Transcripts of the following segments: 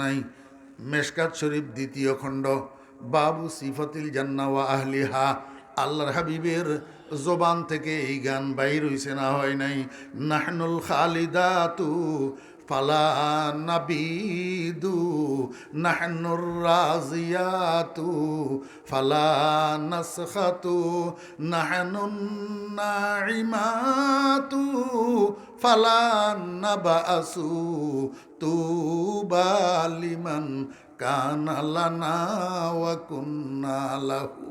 নাই। মেশকাত শরীফ দ্বিতীয় খণ্ড। বাবু সিফতিল জান্না ওয়া আহলিহা। আল্লাহর হাবিবের জবান থেকে এই গান বাইর হইছে না হয় নাই। নাহনুল খালিদাতু ফালা নাবিদু নাহনুর রাজিয়াতু, ফালা নাসখাতু নাহনুন নাইমাতু ফালা নাবাসু, তুবা লিমান কানা লানা ওয়া কুন্না লাহু।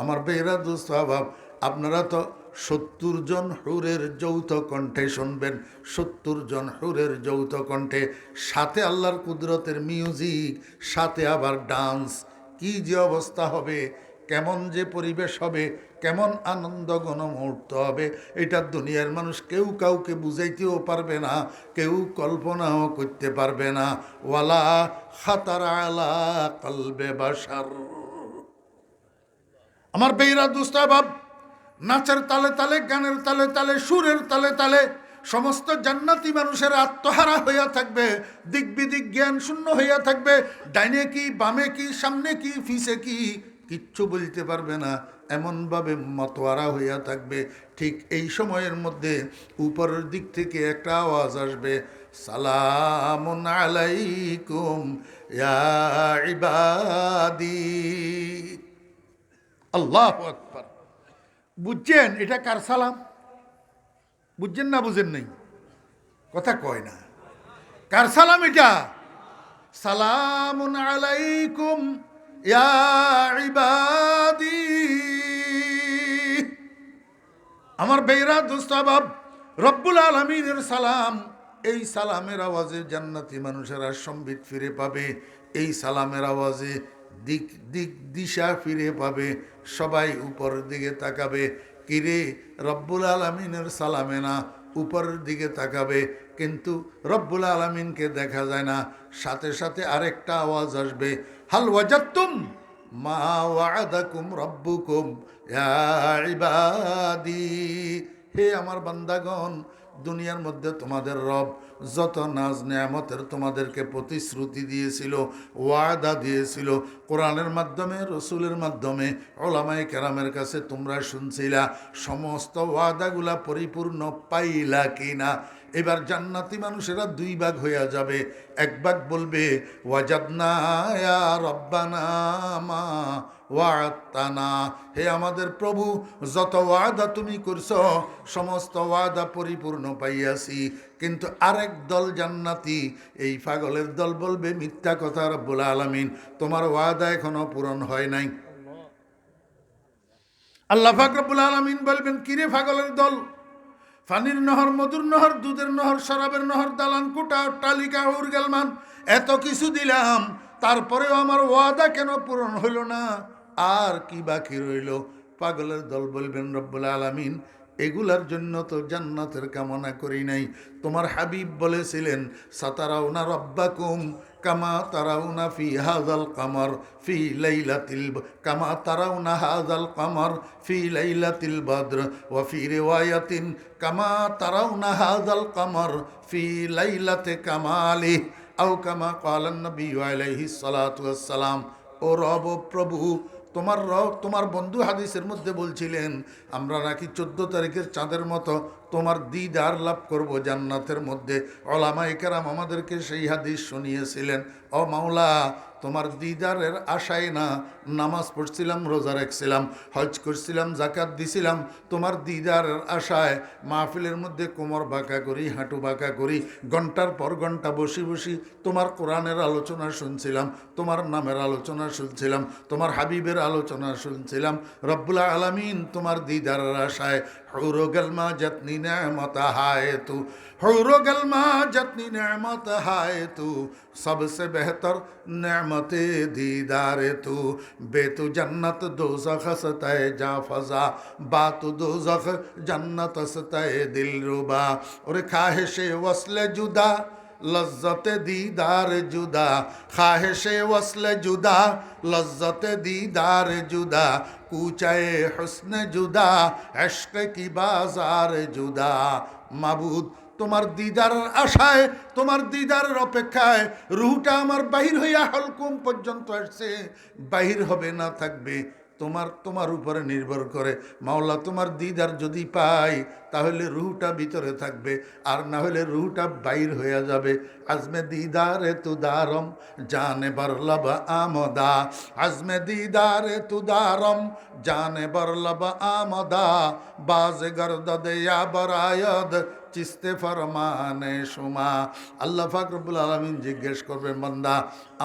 আমার বেহরা দুস্বভাব আপনারা তো সত্তর জন হুরের যৌথ কণ্ঠে শুনবেন, সত্তর জন হুরের যৌথ কণ্ঠে। সাথে আল্লাহর কুদরতের মিউজিক, সাথে আবার ডান্স। কি যে অবস্থা হবে, কেমন যে পরিবেশ হবে, কেমন আনন্দ মুহূর্ত হবে, এটা দুনিয়ার মানুষ কেউ কাউকে বুঝাইতেও পারবে না, কেউ কল্পনাও করতে পারবে না। ওয়ালা খাতার আলা কলবে বাসার আমার বেইরা দুস্তাবাব নাচের তালে তালে, গানের তালে তালে, সুরের তালে তালে, সমস্ত জান্নাতি মানুষের আত্মহারা হইয়া থাকবে দিক বিদিক জ্ঞান শূন্য হইয়া থাকবে, ডাইনে কি, বামে কি, সামনে কি ফিসে কি, কিচ্ছু বলতে পারবে না, এমনভাবে মতোয়ারা হইয়া থাকবে। ঠিক এই সময়ের মধ্যে উপরের দিক থেকে একটা আওয়াজ আসবে, সালামুন আলাইকুম, ইয়া ইবাদি। আল্লাহ আকবর। বুঝছেন? এটা কার সালাম? বুঝছেন না বুঝেন নাই? কথা কয় না। কার সালাম এটা? সালাম আলাইকুম ইবাদি। আমার বেইরা দোস্তাবাব রব্বুল আলমিনের সালাম, এই সালামের আওয়াজে জান্নাতি মানুষেরা সম্বিত ফিরে পাবে। এই সালামের আওয়াজে দিক দিক দিশা ফিরে পাবে, সবাই উপরের দিকে তাকাবে। কিরে রব্বুল আলমিনের সালামে না উপরের দিকে তাকাবে। কিন্তু রব্বুল আলমিনকে দেখা যায় না, সাথে সাথে আরেকটা আওয়াজ আসবে। হাল ওয়াজাত্তুম মা ওয়াদাকুম রব্বুকুম ইবাদি। হে আমার বান্দাগণ দুনিয়ার মধ্যে তোমাদের রব যত নাজ নেয়ামতের তোমাদেরকে প্রতিশ্রুতি দিয়েছিল, ওয়াদা দিয়েছিল, কোরআনের মাধ্যমে, রসুলের মাধ্যমে ওলামাই কেরামের কাছে তোমরা শুনছিলা, সমস্ত ওয়াদাগুলা পরিপূর্ণ পাইলা কিনা? এবার জান্নাতি মানুষেরা দুই ভাগ হইয়া যাবে। এক ভাগ বলবে ওয়াজাদনা রব্বানা মা ওয়াতানা হে আমাদের প্রভু যত ওয়াদা তুমি করছ সমস্ত ওয়াদা পরিপূর্ণ পাইয়াছি। কিন্তু আরেক দল জান্নাতি এই পাগলের দল বলবে মিথ্যা কথা রব্বুল আলমিন তোমার ওয়াদা এখনও পূরণ হয় নাই। আল্লাহ। ফাকরবুল আলমিন বলবেন কিরে পাগলের দল? ফানির নহর, মধুর নহর, দুধের নহর, শরাবের নহর, দালান কুটা টালিকা উর গেলমান এত কিছু দিলাম। তারপরেও আমার ওয়াদা কেন পূরণ হইল না? আর কি বাকি রইল? পাগলের দল বলবেন রব্বুল আলমিন, এগুলার জন্য তো জান্নাতের কামনা করি নাই। তোমার হাবিব বলেছিলেন, সাতারাউনা রব্বাকুম। কামা তারাউনা ফি হাজাল কামর ফি লাইলাতিল কামা তারাউনা হাজাল কামর ফি লাইলাতিল বদ্র ও ফি রেওয়ায়াতিন, কামা তারাউনা হাজাল কামর ফি লাইলাতে কামালি, আও কামা কালান নবী আলাইহিস সালাতু ওয়াস সালাম ও রব প্রভু, তোমার র তোমার বন্ধু হাদিসের মধ্যে বলছিলেন, আমরা নাকি চোদ্দ তারিখের চাঁদের মতো তোমার দিদার লাভ করব জান্নাতের মধ্যে। অলামাই কেরাম আমাদেরকে সেই হাদিস শুনিয়েছিলেন, ও মাওলা, তোমার দিদারের আশায় না নামাজ পড়ছিলাম, রোজা রাখছিলাম, হজ করছিলাম জাকাত দিছিলাম, তোমার দিদারের আশায় মাহফিলের মধ্যে কোমর বাঁকা করি, হাঁটু বাঁকা করি, ঘণ্টার পর ঘণ্টা বসি বসি তোমার কোরআনের আলোচনা শুনছিলাম, তোমার নামের আলোচনা শুনছিলাম, তোমার হাবিবের আলোচনা শুনছিলাম রব্বুল্লা আলমিন তোমার দিদারের আশায় حور گلما جتنی نعمت ہائے تو حور گلما جتنی نعمت ہائے تو، سب سے بہتر نعمت دیدار تو۔ بے تو جنت دوزخ ستے جا فضا با تو دوزخ جنت ستہ دل ربا۔ اور خواہش وصل جدا লজ্জতে দিদার জুদা, খাহেশে ওসলে জুদা, লজ্জতে দিদার জুদা, কুচায়ে হসনে জুদা এশকে কি বাজার জুদা। মাবুদ, তোমার দিদার আশায়, তোমার দিদার অপেক্ষায়, রুহটা আমার বাহির হইয়া হলকুম পর্যন্ত আসছে। বাহির হবে না থাকবে। তোমার তোমার উপরে নির্ভর করে। মাওলা, তোমার দিদার যদি পাই তাহলে রুহটা ভিতরে থাকবে, আর না হলে রুহটা বাইর হয়ে যাবে। আজমে দিদারে তু দারম, জানে বরলব আমদা। আজমে দিদারে তু দারম, জানে বরলব আমদা। বাজ গর্দ বরায়দ চিস্তে ফরমানে সুমা। আল্লাহ ফাকরবুল আলমিন জিজ্ঞেস করবে মন্দা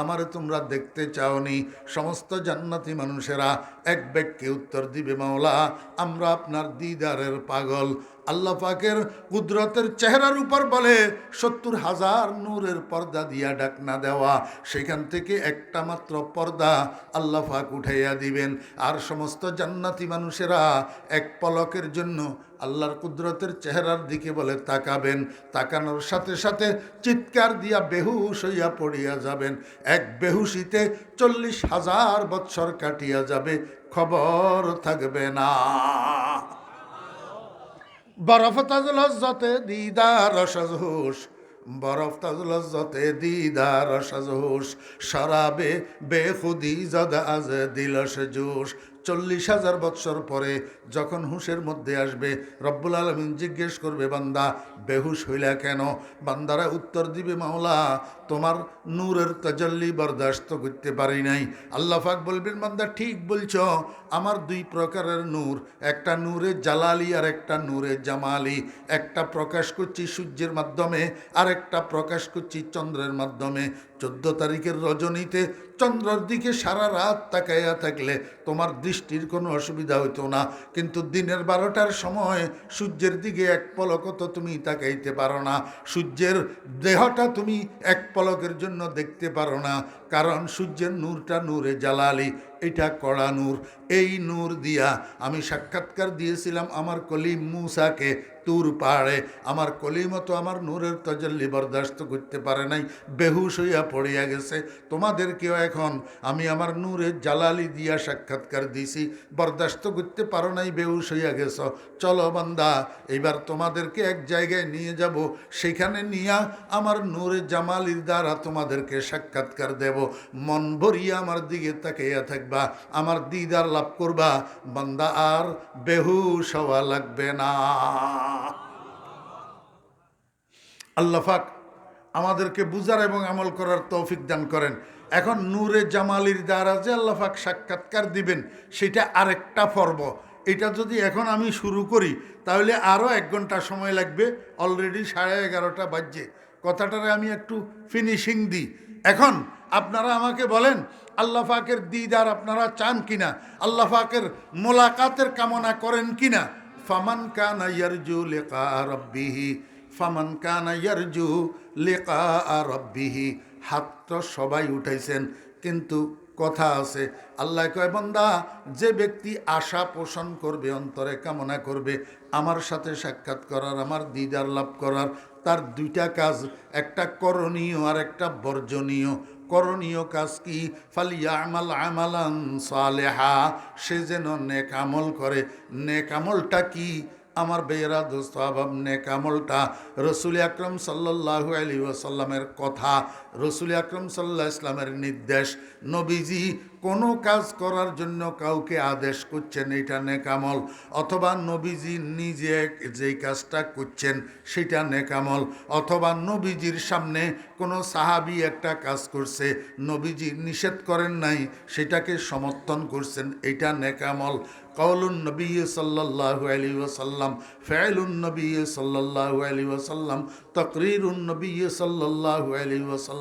আমারে তোমরা দেখতে চাওনি? সমস্ত জান্নাতি মানুষেরা এক ব্যক্তি উত্তর দিবে, মাওলা, আমরা আপনার দিদারের পাগল। আল্লাহ পাকের কুদরতের চেহারার উপর বলে, সত্তর হাজার নূরের পর্দা দিয়া ডাকনা দেওয়া, সেখান থেকে একটা মাত্র পর্দা আল্লাহ পাক উঠাইয়া দিবেন। আর সমস্ত জান্নাতি মানুষেরা এক পলকের জন্য আল্লাহর কুদরতের চেহারার দিকে বলে তাকাবেন। তাকানোর সাথে সাথে চিৎকার দিয়া বেহুশ হইয়া পড়িয়া যাবেন। এক বেহুশিতে চল্লিশ হাজার বৎসর কাটিয়া যাবে, খবর থাকবে না। বরফ তাজুল হজতে দিদার সাজহুস বরফ তাজুল হজতে দিদার সাজহুস শরাবে বেখুদি জদ আজ দিলস জুস চল্লিশ হাজার বৎসর পরে যখন হুঁশের মধ্যে আসবে, রব্বুল আলমিন জিজ্ঞেস করবে, বান্দা, বেহুশ হইলা কেন? বান্দারা উত্তর দিবে, মাওলা, তোমার নূরের তাজল্লি বরদাস্ত করতে পারি নাই। আল্লাহ বলবেন, বান্দা, ঠিক বলছ, আমার দুই প্রকারের নূর, একটা নূরে জালালি আর একটা নূরে জামালি। একটা প্রকাশ করছি সূর্যের মাধ্যমে আর একটা প্রকাশ করছি চন্দ্রের মাধ্যমে। চোদ্দ তারিখের রজনীতে চন্দ্রর দিকে সারা রাত তাকাইয়া থাকলে তোমার দৃষ্টির কোনো অসুবিধা হইতো না। কিন্তু দিনের বারোটার সময় সূর্যের দিকে এক পলক তো তুমি তাকাইতে পারো না। সূর্যের দেহটা তুমি এক পলকের জন্য দেখতে পারো না। কারণ সূর্যের নূরটা নূরে জালালি, এটা কড়া নূর। এই নূর দিয়া আমি সাক্ষাৎকার দিয়েছিলাম আমার কলিম মুসাকে। তুর পাহাড়ে আমার কলিমতো আমার নূরের তজল্লি বরদাস্ত করতে পারে নাই। বেহুশ হইয়া পড়িয়া গেছে। তোমাদেরকেও এখন আমি আমার নূরের জালালি দিয়া সাক্ষাৎকার দিছি। বরদাস্ত করতে পারো নাই, বেহুশ হইয়া গেছ। চলো বান্দা এবার তোমাদেরকে এক জায়গায় নিয়ে যাব। সেখানে নিয়া আমার নূরে জামালির দ্বারা তোমাদেরকে সাক্ষাৎকার দেব। মন ভরিয়া আমার দিকে তাকাইয়া থাকবা, আমার দিদার লাভ করবা। বান্দা, আর বেহুশ হওয়া লাগবে না। আল্লাফাক আমাদেরকে বুঝার এবং আমল করার তৌফিক দান করেন। এখন নূরে জামালির দ্বারা যে আল্লাফাক সাক্ষাৎকার দিবেন, সেটা আরেকটা পর্ব। এটা যদি এখন আমি শুরু করি, তাহলে আরও এক ঘণ্টা সময় লাগবে। অলরেডি সাড়ে এগারোটা বাজছে। কথাটারে আমি একটু ফিনিশিং দিই। এখন আপনারা আমাকে বলেন, আল্লাহ পাকের দিদার আপনারা চান কিনা? আল্লাহ পাকের মোলাকাতের কামনা করেন কিনা? ফামান কানা ইয়ারজু লেকা রব্বিহি, ফামান কানা ইয়ারজু লেকা হাত তো সবাই উঠাইছেন, কিন্তু কথা আছে, আল্লাহ কয়, বন্দা, যে ব্যক্তি আশা পোষণ করবে, অন্তরে কামনা করবে, আমার সাথে সাক্ষাৎ করার, আমার দিদার লাভ করার তার দুইটা কাজ, একটা করণীয় আর একটা বর্জনীয়। করণীয় কাজ কি? ফালিয়া আমাল আমালান সালেহা, সে যেন নেক আমল করে। নেক আমলটা কি? আমার বেয়েরা দোস্ত আবাব নেক আমলটা। রসুল আকরম সাল্লাহ আলী ওয়াসাল্লামের কথা রসুল আকরম সাল্লাহ ইসলামের নির্দেশ, নবীজি কোনো কাজ করার জন্য কাউকে আদেশ করছেন, এটা নেকামল। অথবা নবীজি নিজে যেই কাজটা করছেন, সেটা নেকামল। অথবা নবীজির সামনে কোনো সাহাবি একটা কাজ করছে, নবীজি নিষেধ করেন নাই, সেটাকে সমর্থন করছেন, এটা নেকামল। কৌলুন নবী সাল্লাহু আলী ওসাল্লাম ফেলুন নবী সাল্লাহু আলী ওসাল্লাম তকরিরুন নবী সাল্লাহু আলী ওসাল্লাম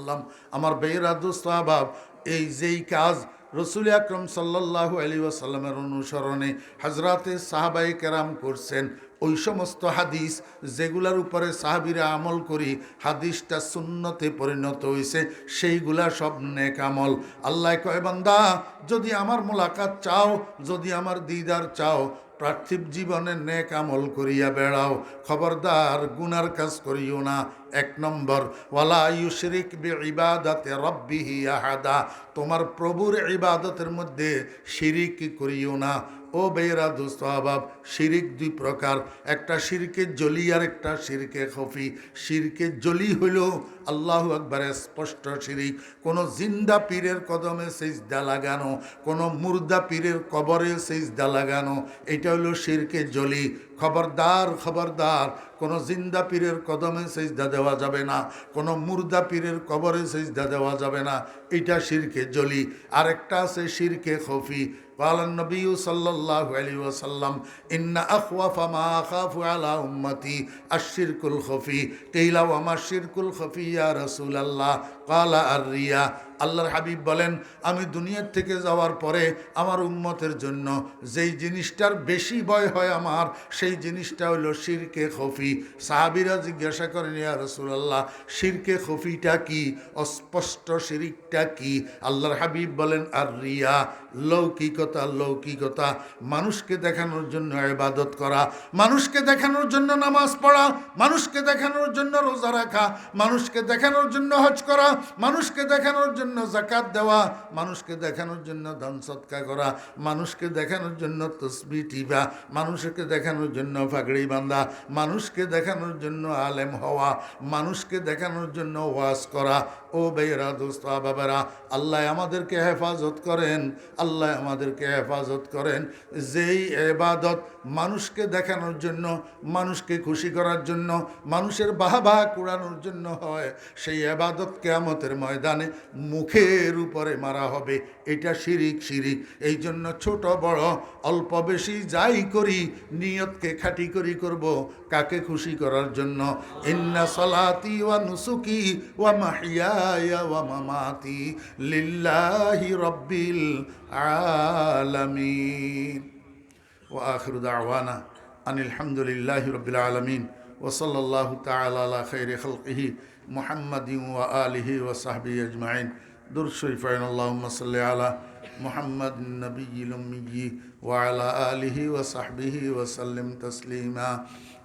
আমার বেয়েরা দুস্তাবাব এই যেই কাজ রসুল আকরম সাল্লাহু আলী ওয়াসাল্লামের অনুসরণে হাজরাতে সাহাবাই কেরাম করছেন, ওই সমস্ত হাদিস যেগুলার উপরে সাহাবিরা আমল করি, হাদিসটা শূন্যতে পরিণত হয়েছে সেইগুলা সব নেক আমল। আল্লাহ কয়, বান্দা, যদি আমার মোলাকাত চাও, যদি আমার দিদার চাও পার্থিব জীবনে নেক আমল করিয়া বেড়াও। খবরদার, গুনার কাজ করিও না। এক নম্বর, ওয়ালা ইউশরিক বি ইবাদতে রব্বিহি আহাদা। তোমার প্রভুর ইবাদতের মধ্যে শিরিক করিও না। ও বেয়েরা দোস্ত আবাব, শিরিক দুই প্রকার। একটা শিরকে জলি আর একটা শিরকে খফি। শিরকে জলি হইল আল্লাহ আকবারে স্পষ্ট শিরিক। কোনো জিন্দা পীরের কদমে সেজদা লাগানো, কোনো মুর্দা পীরের কবরে সেজদা লাগানো, এটা হলো শিরকে জলি। খবরদার খবরদার, কোনো জিন্দা পীরের কদমে সেজদা দেওয়া যাবে না, কোনো মুর্দা পীরের কবরে সেজদা দেওয়া যাবে না, এটা শিরকে জলি। আরেকটা আছে শিরকে খফি। قال النبي صلى الله عليه وسلم إن أخوف ما أخاف على أمتي الشرك الخفي. قيل وما الشرك الخفي يا رسول الله؟ قال الرياء. আল্লাহর হাবিব বলেন, আমি দুনিয়ার থেকে যাওয়ার পরে আমার উম্মতের জন্য যেই জিনিসটার বেশি ভয় হয় আমার, সেই জিনিসটা হলো শিরকে খফি। সাহাবিরা জিজ্ঞাসা করেন, ইয়া রসুলাল্লাহ, শিরকে খফিটা কি? অস্পষ্ট শিরিকটা কি? আল্লাহর হাবিব বলেন আর রিয়া লৌকিকতা লৌকিকতা। মানুষকে দেখানোর জন্য ইবাদত করা, মানুষকে দেখানোর জন্য নামাজ পড়া, মানুষকে দেখানোর জন্য রোজা রাখা, মানুষকে দেখানোর জন্য হজ করা, মানুষকে দেখানোর জন্য জাকাত দেওয়া, মানুষকে দেখানোর জন্য ধন সৎকা করা, মানুষকে দেখানোর জন্য তসবি টিভা মানুষকে দেখানোর জন্য ফাগড়ি বাঁধা, মানুষকে দেখানোর জন্য আলেম হওয়া, মানুষকে দেখানোর জন্য ওয়াজ করা ও বেয়েরা দোস্ত বাবারা, আল্লাহ আমাদেরকে হেফাজত করেন, আল্লাহ আমাদেরকে হেফাজত করেন। যেই এবাদত মানুষকে দেখানোর জন্য, মানুষকে খুশি করার জন্য, মানুষের বাহবা কুড়ানোর জন্য হয়, সেই এবাদত কেয়ামতের ময়দানে মুখের উপরে মারা হবে। এটা শিরিক শিরিক। এই জন্য ছোট, বড়, অল্প বেশি যাই করি, নিয়তকে খাটি করি করব, কাকে খুশি করার জন্য? ইন্না সলাতি ওয়া নুসুকি ওয়া মাহিয়ায়া ওয়া মামাতি লিল্লাহি রব্বিল আলামিন وآخر دعوانا أن الحمد لله رب العالمين وصلى الله تعالى على خير خلقه محمد وآله وصحبه أجمعين در شريفين اللهم صل على محمد النبي الأمي وعلى آله وصحبه وسلم تسليما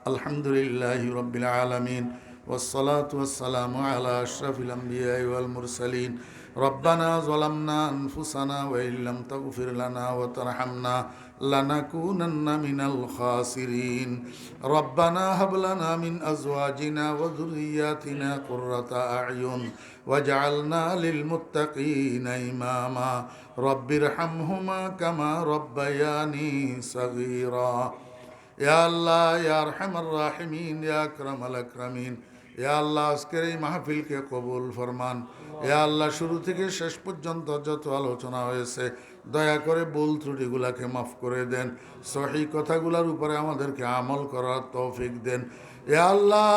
الحمد لله رب العالمين والصلاة والسلام على أشرف الأنبياء والمرسلين. ربنا ظلمنا أنفسنا وإن لم تغفر لنا وترحمنا لنكونن من الخاسرين. ربنا هب لنا من أزواجنا وذرياتنا قرة أعين واجعلنا للمتقين إماما. رب ارحمهما كما ربياني صغيرا. يا الله يا أرحم الراحمين يا أكرم الأكرمين. আল্লাহ, আজকের এই মাহফিলকে কবুল ফরমান। এ আল্লাহ, শুরু থেকে শেষ পর্যন্ত যত আলোচনা হয়েছে, দয়া করে ভুল ত্রুটিগুলাকে মাফ করে দেন। সহি কথাগুলার উপরে আমাদেরকে আমল করার তৌফিক দেন। এ আল্লাহ,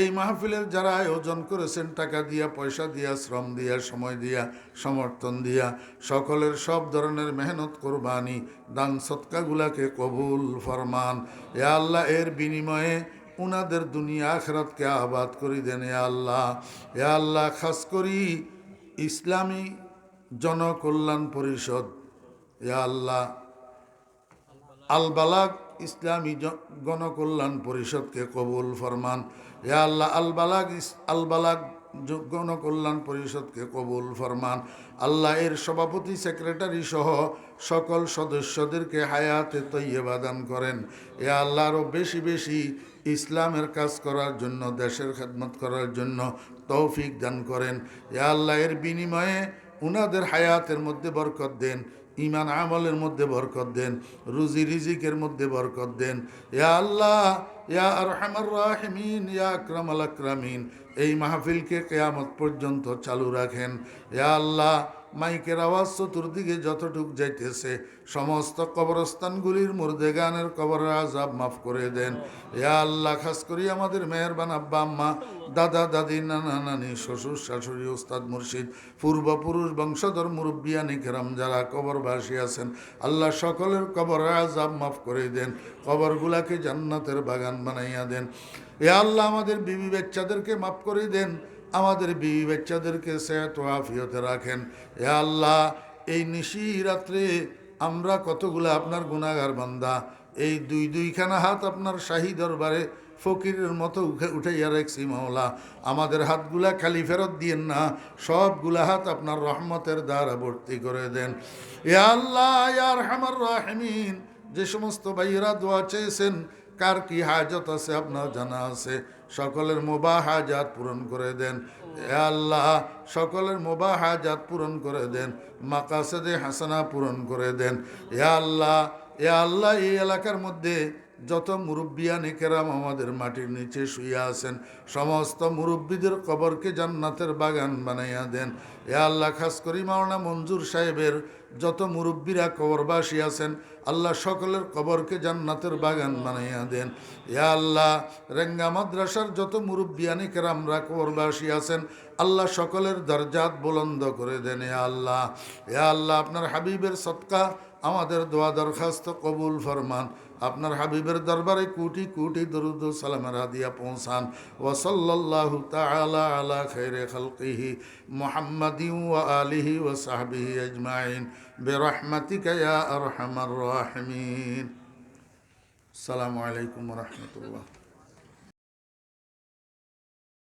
এই মাহফিলের যারা আয়োজন করেছেন, টাকা দিয়া, পয়সা দিয়া, শ্রম দিয়া, সময় দিয়া, সমর্থন দিয়া, সকলের সব ধরনের মেহনত, কোরবানি, দান, সৎকাগুলাকে কবুল ফরমান। এ আল্লাহ, এর বিনিময়ে উনাদের দুনিয়া আখরাতকে আবাদ করি দেন এ আল্লাহ। এ আল্লাহ, খাস করি ইসলামী জনকল্যাণ পরিষদ। এ আল্লাহ, আলবালাক ইসলামী গণকল্যাণ পরিষদকে কবুল ফরমান। এ আল্লাহ, আলবালাক আলবালাক গণকল্যাণ পরিষদকে কবুল ফরমান। আল্লাহ, এর সভাপতি, সেক্রেটারি সহ সকল সদস্যদেরকে হায়াতে দান করেন। এ আল্লাহ আরও বেশি বেশি ইসলামের কাজ করার জন্য, দেশের খেদমত করার জন্য তৌফিক দান করেন। এ আল্লাহ এর বিনিময়ে উনাদের হায়াতের মধ্যে বরকত দেন ইমান আমলের মধ্যে বরকত দেন, রুজি রিজিকের মধ্যে বরকত দেন। ইয়া আল্লাহ, ইয়া আরহামার রাহিমিন, ইয়া আকরামাল আকরামিন, এই মাহফিলকে কেয়ামত পর্যন্ত চালু রাখেন। ইয়া আল্লাহ মাইকের আওয়াজ চতুর্দিকে যতটুক যাইতেছে, সমস্ত কবরস্থানগুলির মুর্দে গানের কবরের আজাব মাফ করে দেন। ইয়া আল্লাহ, খাস করি আমাদের মেহরবান আব্বা, আম্মা, দাদা, দাদি, নানা, নানি, শ্বশুর, শাশুড়ি, ওস্তাদ, মুর্শিদ, পূর্বপুরুষ, বংশধর মুরব্বিয়ানি কেরাম, যারা কবরবাসী আছেন, আল্লাহ সকলের কবরের আজাব মাফ করে দেন, কবরগুলাকে জান্নাতের বাগান বানাইয়া দেন। এ আল্লাহ, আমাদের বিবি বাচ্চাদেরকে মাফ করে দেন। আমাদের বিবি বাচ্চাদেরকে সেহত আফিয়তে রাখেন। এ আল্লাহ, এই নিশি রাত্রে আমরা কতগুলো আপনার গুণাগার বান্দা। এই দুই দুইখানা হাত আপনার শাহী দরবারে ফকিরের মতো উঠে উঠাইয়া রাখছি মাওলা। আমাদের হাতগুলা খালি ফেরত দিয়েন না, সবগুলা হাত আপনার রহমতের দ্বারা ভর্তি করে দেন। এ আল্লাহ ইয়ার হামার রাহমিন, যে সমস্ত ভাইয়েরা দোয়া চেয়েছেন, কার কি হাজত আছে, আপনার জানা আছে। সকলের মোবা হাজাত পূরণ করে দেন। এ আল্লাহ, সকলের মোবা হাজাত পূরণ করে দেন। মাকাসেদে হাসানা পূরণ করে দেন। এ আল্লাহ এ আল্লাহ এই এলাকার মধ্যে যত মুরব্বিয়ানি কেরাম আমাদের মাটির নিচে শুয়ে আছেন, সমস্ত মুরব্বীদের কবরকে জান্নাতের বাগান বানাইয়া দেন। এ আল্লাহ, খাস করি মাওনা মঞ্জুর সাহেবের যত মুরব্বীরা কবরবাসী আছেন, আল্লাহ সকলের কবরকে জান্নাতের বাগান বানাইয়া দেন। ইয়া আল্লাহ, রেঙ্গা মাদ্রাসার যত মুরব্বিয়ানি কেরামরা কবরবাসী আছেন, আল্লাহ সকলের দরজাত বুলন্দ করে দেন, ইয়া আল্লাহ। ইয়া আল্লাহ, আপনার হাবিবের সৎকা আমাদের দোয়া দরখাস্ত কবুল ফরমান। আপনার হাবিবের দরবারে কোটি কোটি দরুদ ও সালামের হাদিয়া পৌঁছান। ওসল্লাহু তালা আলা খৈরে খালকিহি মোহাম্মদি ওয়া আলিহি ও সাহাবিহি আজমাইন। বেরহমতি কয়া রহমান রহমিন। সালামু আলাইকুম রাহমাতুল্লাহ।